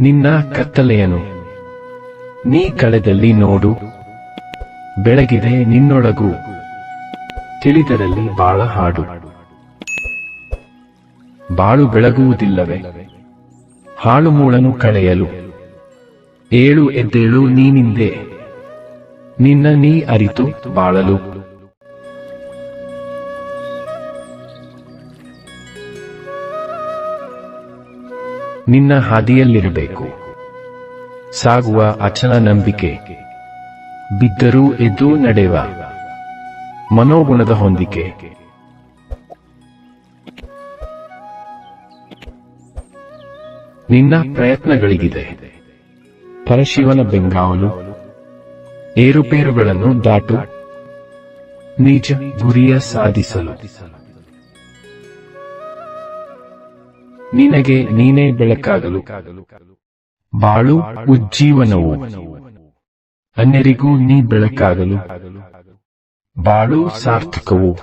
ನಿನ್ನ ಕತ್ತಲೆಯನು. ನೀ ಕಳೆದಲ್ಲಿ ನೋಡು. ಬೆಳಗಿದೆ ನಿನ್ನೊಳಗು. ತಿಳಿದರಲ್ಲಿ ಬಾಳ ಹಾಡು. ಬಾಳು ಬೆಳಗುವುದಿಲ್ಲವೇ? ಹಾಳು ಮೂಳನು ಕಳೆಯಲು. ಏಳು ಎದ್ದೇಳು ನೀನಿಂದೆ ನಿನ್ನ ನೀ ಅರಿತು ಬಾಳಲು. ನಿನ್ನ ಹಾದಿಯಲ್ಲಿರಬೇಕು. ಸಾಗುವ ಅಚಲ ನಂಬಿಕೆ. ಬಿದ್ದರೂ ಎದ್ದು ನಡೆವ. ಮನೋಗುಣದ ಹೊಂದಿಕೆ. ನಿನ್ನ ಪ್ರಯತ್ನಗಳಿಗಿದೆ. ಪರಶಿವನ ಬೆಂಗಾವಲು. ಏರುಪೇರುಗಳನ್ನು ದಾಟು. ನಿಜ ಗುರಿಯ ಸಾಧಿಸಲು. ನಿನಗೆ ನೀನೇ ಬೆಳಕಾಗಲು. ಬಾಳು ಉಜ್ಜೀವನವು. ಅನ್ಯರಿಗೂ ನೀ ಬೆಳಕಾಗಲು. ಬಾಳು ಸಾರ್ಥಕವು.